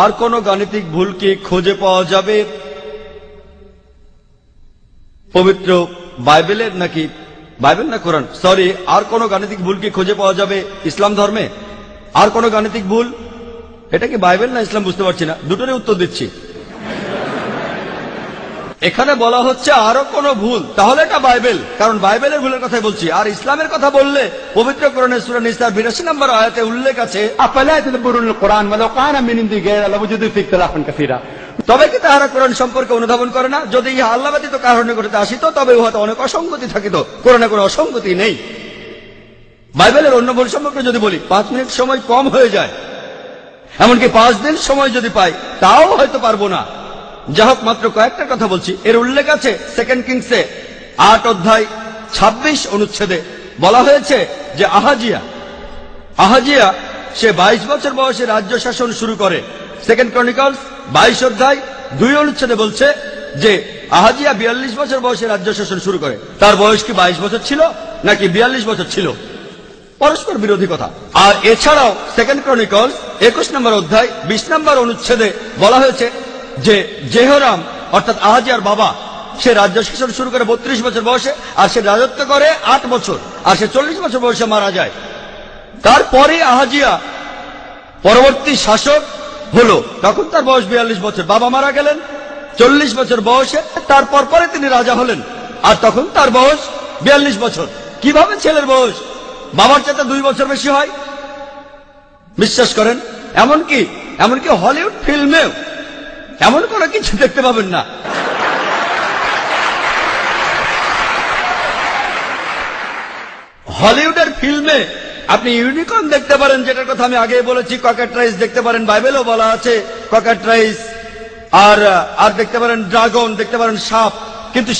আর কোন গাণিতিক ভুলকে খুঁজে পাওয়া যাবে? পবিত্র বাইবেলের নাকি, বাইবেল না কোরআন? সরি, আর কোন গাণিতিক ভুলকে খুঁজে পাওয়া যাবে ইসলাম ধর্মে? আর কোন গাণিতিক ভুল? এটা কি বাইবেল না ইসলাম? বুঝতে পারছি না। দুটোরই উত্তর দিচ্ছি। এখানে বলা হচ্ছে আরও কোন ভুল। তাহলে এটা বাইবেল। কারণ বাইবেলের ভুলের কথাই বলছি। আর ইসলামের কথা বললে পবিত্র কোরআনে সুরা নিসার বিরাশি নম্বর আয়াতে উল্লেখ আছে, তবে কি তাহারা কোরআন সম্পর্কে অনুধাবন করে না? যদি ইহা আল্লাহ ব্যতীত কারণে করতে আসিত, তবে উহাতে অনেক অসঙ্গতি থাকিত। কোরআনে কোনো অসঙ্গতি নেই। বাইবেলের অন্য ভুল সম্পর্কে যদি বলি, পাঁচ মিনিট সময় কম হয়ে যায়। এমনকি পাঁচ দিন সময় যদি পাই, তাও হয়তো পারব না। যা হোক, মাত্র কয়েকটা কথা বলছি। এর উল্লেখ আছে সেকেন্ড কিংসে আট অধ্যায় ২৬ অনুচ্ছেদে বলা হয়েছে যে আহাজিয়া আহাজিয়া, সে ২২ বছর বয়সে রাজ্য শাসন শুরু করে। সেকেন্ড ক্রনিকলস বাইশ অধ্যায়, দুই অনুচ্ছেদে বলছে যে আহাজিয়া বিয়াল্লিশ বছর বয়সে রাজ্য শাসন শুরু করে। তার বয়স কি বাইশ বছর ছিল, নাকি বিয়াল্লিশ বছর ছিল? পরস্পর বিরোধী কথা। আর এছাড়াও সেকেন্ড ক্রনিকলস একুশ নম্বর অধ্যায়, বিশ নম্বর অনুচ্ছেদে বলা হয়েছে যে জেহরাম, অর্থাৎ আহাজিয়ার বাবা, সে রাজ্য শাসন শুরু করে বত্রিশ বছর বয়সে, আর সে রাজত্ব করে আট বছর, আর সে চল্লিশ বছর বয়সে মারা যায়। তারপরে আহাজিয়া পরবর্তী শাসক হলো। তখন তার বয়স বিয়াল্লিশ বছর। বাবা মারা গেলেন চল্লিশ বছর বয়সে তারপর পরে তিনি রাজা হলেন। আর তখন তার বয়স বিয়াল্লিশ বছর। কীভাবে ছেলের বয়স? বাবার চাইতে দুই বছর বেশি হয়? বিশ্বাস করেন? এমনকি এমনকি হলিউড ফিল্মেও এমন কোনো কিছু দেখতে পাবেন না। হলিউডের ফিল্মে আপনি ইউনিকর্ন দেখতে পারেন, যেটার কথা আমি আগে বলেছি, ককেট রাইস দেখতে পারেন, বাইবেলও বলা আছে, ককেট রাইস আর আর দেখতে পারেন ড্রাগন, দেখতে পারেন সাপ, কিন্তু